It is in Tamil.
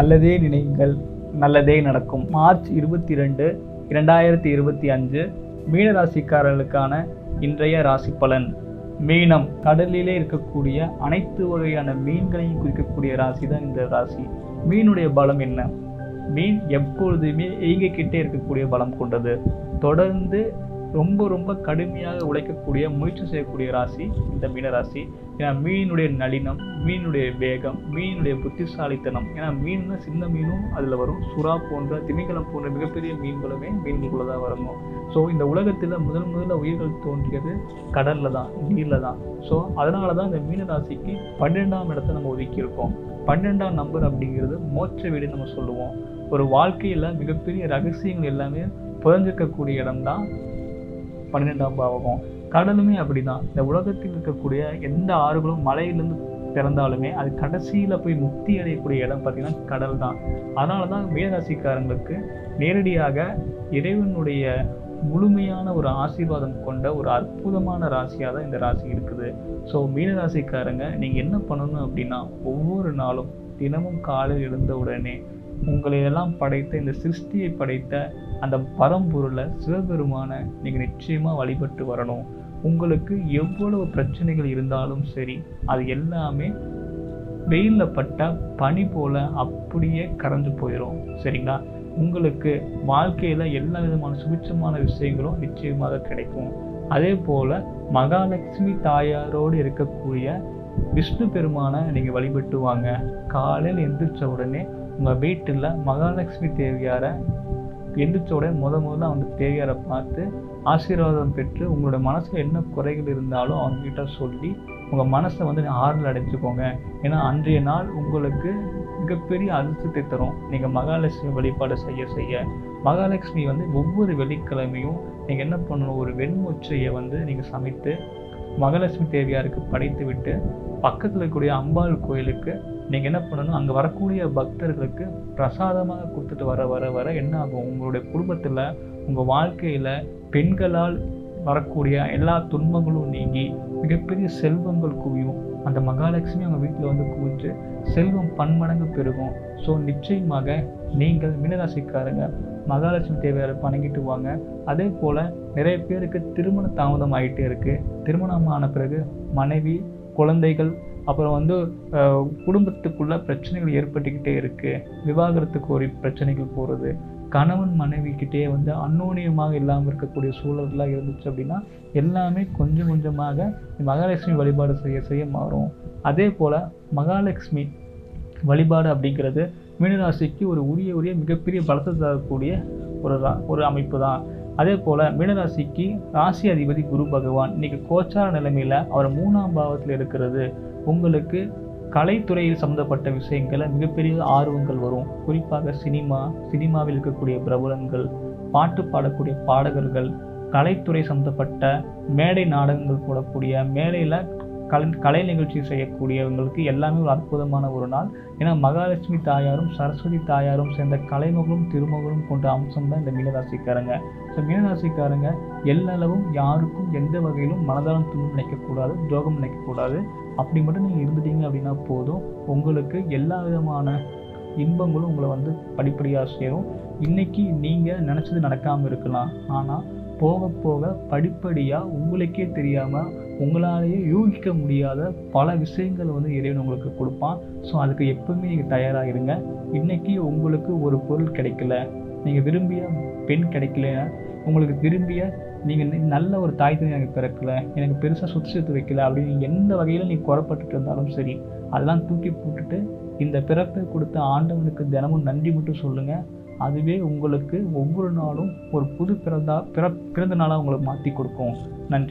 நல்லதே நினைங்கள் நல்லதே நடக்கும். மார்ச் இருபத்தி ரெண்டு இரண்டாயிரத்தி இருபத்தி அஞ்சு மீன ராசிக்காரர்களுக்கான இன்றைய ராசி பலன். மீனம் கடலிலே இருக்கக்கூடிய அனைத்து வகையான மீன்களையும் குறிக்கக்கூடிய ராசி தான் இந்த ராசி. மீனுடைய பலம் என்ன? மீன் எப்பொழுதுமே இயங்கிக்கிட்டே இருக்கக்கூடிய பலம் கொண்டது. தொடர்ந்து ரொம்ப ரொம்ப கடுமையாக உழைக்கக்கூடிய முயற்சி செய்யக்கூடிய ராசி இந்த மீன ராசி ஏன்னா மீனுடைய நளினம் மீனுடைய வேகம் மீனுடைய புத்திசாலித்தனம். ஏன்னா மீன்னா சின்ன மீனும் அதில் வரும். சுறா போன்ற திமிங்கலம் போன்ற மிகப்பெரிய மீன்களுமே மீன்களுக்குள்ள தான் வரணும். ஸோ இந்த உலகத்தில் முதல் முதல்ல உயிர்கள் தோன்றியது கடலில் தான் நீரில் தான். ஸோ அதனால தான் இந்த மீன ராசிக்கு பன்னெண்டாம் இடத்தை நம்ம ஒதுக்கியிருக்கோம். பன்னெண்டாம் நம்பர் அப்படிங்கிறது மோட்ச வீடு நம்ம சொல்லுவோம். ஒரு வாழ்க்கையில் மிகப்பெரிய ரகசியங்கள் எல்லாமே புதஞ்சிருக்கக்கூடிய இடம்தான். பன்னிரெண்டாம் பாவகம். கடலுமே அப்படிதான். இந்த உலகத்தில் இருக்கக்கூடிய எந்த ஆறுகளும் மலையிலேருந்து பிறந்தாலுமே அது கடைசியில் போய் முக்தி அடையக்கூடிய இடம் பார்த்திங்கன்னா கடல் தான் அதனால தான் மீனராசிக்காரங்களுக்கு நேரடியாக இறைவனுடைய முழுமையான ஒரு ஆசீர்வாதம் கொண்ட ஒரு அற்புதமான ராசியாக தான் இந்த ராசி இருக்குது. ஸோ மீனராசிக்காரங்க நீங்கள் என்ன பண்ணணும் அப்படின்னா ஒவ்வொரு நாளும் தினமும் காலையில் எழுந்த உடனே உங்களை எல்லாம் படைத்த இந்த சிருஷ்டியை படைத்த அந்த பரம்பொருளை சிவபெருமானை நீங்கள் நிச்சயமாக வழிபட்டு வரணும். உங்களுக்கு எவ்வளவு பிரச்சனைகள் இருந்தாலும் சரி அது எல்லாமே வெயிலில் பட்ட பனி போல் அப்படியே கரைஞ்சு போயிடும் சரிங்களா? உங்களுக்கு வாழ்க்கையில் எல்லா விதமான சுபிட்சமான விஷயங்களும் நிச்சயமாக கிடைக்கும். அதே போல் மகாலட்சுமி தாயாரோடு இருக்கக்கூடிய விஷ்ணு பெருமானை நீங்கள் வழிபட்டு வாங்க. காலையில் எந்திரிச்ச உடனே உங்கள் வீட்டில் மகாலட்சுமி தேவியாரை எந்திரிச்ச உடனே முத முதல்ல அவங்க தேவியாரை பார்த்து ஆசீர்வாதம் பெற்று உங்களோட மனசில் என்ன குறைகள் இருந்தாலும் அவங்ககிட்ட சொல்லி உங்கள் மனசை வந்து ஆறுதல் அடைச்சிக்கோங்க ஏன்னா அன்றைய நாள் உங்களுக்கு மிகப்பெரிய அதிர்ஷ்டத்தை தரும். நீங்கள் மகாலட்சுமி வழிபாடு செய்ய செய்ய. மகாலட்சுமி வந்து ஒவ்வொரு வெள்ளிக்கிழமையும் நீங்கள் என்ன பண்ணணும்? ஒரு வெண்மொச்சையை வந்து நீங்கள் சமைத்து மகாலட்சுமி தேவியாருக்கு படைத்து விட்டு பக்கத்தில் இருக்கக்கூடிய அம்பாள் கோயிலுக்கு நீங்கள் என்ன பண்ணணும்? அங்கே வரக்கூடிய பக்தர்களுக்கு பிரசாதமாக கொடுத்துட்டு வர வர வர என்ன ஆகும்? உங்களுடைய குடும்பத்தில் உங்கள் வாழ்க்கையில் பெண்களால் வரக்கூடிய எல்லா துன்பங்களும் நீங்கி மிகப்பெரிய செல்வங்கள் குவியும். அந்த மகாலட்சுமி அவங்க வீட்டில் வந்து குவிஞ்சு செல்வம் பன்மடங்கு பெருகும். ஸோ நிச்சயமாக நீங்கள் மீனராசிக்காரங்க மகாலட்சுமி தேவையாரை பணங்கிட்டு வாங்க. அதே போல் நிறைய பேருக்கு திருமண தாமதம் ஆகிட்டே இருக்குது திருமணம் ஆன பிறகு மனைவி குழந்தைகள் அப்புறம் வந்து குடும்பத்துக்குள்ளே பிரச்சனைகள் ஏற்பட்டுக்கிட்டே இருக்குது விவாகரத்து கோரி பிரச்சனைகள் போகிறது கணவன் மனைவிக்கிட்டே வந்து அன்னோனியமாக இல்லாமல் இருக்கக்கூடிய சூழல்லாம் இருந்துச்சு அப்படின்னா எல்லாமே கொஞ்சம் கொஞ்சமாக மகாலட்சுமி வழிபாடு செய்ய செய்ய மாறும். அதே போல் மகாலட்சுமி வழிபாடு அப்படிங்கிறது மீனராசிக்கு ஒரு உரிய உரிய மிகப்பெரிய பலத்தை தரக்கூடிய ஒரு ஒரு அமைப்பு தான். அதே போல் மீனராசிக்கு ராசி அதிபதி குரு பகவான் இன்னைக்கு கோச்சார நிலைமையில் அவர் மூணாம் பாவத்தில் இருக்கிறது. உங்களுக்கு கலைத்துறையில் சம்மந்தப்பட்ட விஷயங்களை மிகப்பெரிய ஆர்வங்கள் வரும். குறிப்பாக சினிமா சினிமாவில் இருக்கக்கூடிய பிரபலங்கள் பாட்டு பாடக்கூடிய பாடகர்கள் கலைத்துறை சம்மந்தப்பட்ட மேடை நாடகங்கள் போடக்கூடிய மேடையில் கலை கலை நிகழ்ச்சி செய்யக்கூடியவங்களுக்கு எல்லாமே ஒரு அற்புதமான ஒரு நாள். ஏன்னா மகாலட்சுமி தாயாரும் சரஸ்வதி தாயாரும் சேர்ந்த கலைமகளும் திருமகளும் கொண்ட அம்சம் தான் இந்த மீனராசிக்காரங்க. ஸோ மீனராசிக்காரங்க எல்லளவும் யாருக்கும் எந்த வகையிலும் மனதாரம் துன்பம் நினைக்கக்கூடாது துரோகம் நினைக்கக்கூடாது. அப்படி மட்டும் நீங்கள் இருந்துட்டீங்க அப்படின்னா போதும். உங்களுக்கு எல்லா விதமான இன்பங்களும் உங்களை வந்து படிப்படியாக சேரும். இன்னைக்கு நீங்கள் நினச்சது நடக்காமல் இருக்கலாம். ஆனால் போக போக படிப்படியாக உங்களுக்கே தெரியாமல் உங்களாலேயே யூகிக்க முடியாத பல விஷயங்கள் வந்து இறைவன் உங்களுக்கு கொடுப்பான். ஸோ அதுக்கு எப்பவுமே நீங்கள் தயாராக இருங்க. இன்றைக்கி உங்களுக்கு ஒரு பொருள் கிடைக்கல. நீங்கள் விரும்பிய பெண் கிடைக்கல உங்களுக்கு விரும்பிய நீங்கள் நல்ல ஒரு தாய் தந்தை எனக்கு பிறக்கல. எனக்கு பெருசாக சுற்றி சுற்றி வைக்கல அப்படின்னு எந்த வகையில் நீ குறப்பட்டுட்டு இருந்தாலும் சரி அதெல்லாம் தூக்கி போட்டுட்டு இந்த பிறப்பை கொடுத்த ஆண்டவனுக்கு தினமும் நன்றி மட்டும் சொல்லுங்கள் அதுவே உங்களுக்கு ஒவ்வொரு நாளும் ஒரு புது பிறந்தா பிற பிறந்த நாளாக உங்களுக்கு மாற்றி கொடுக்கும். நன்றி.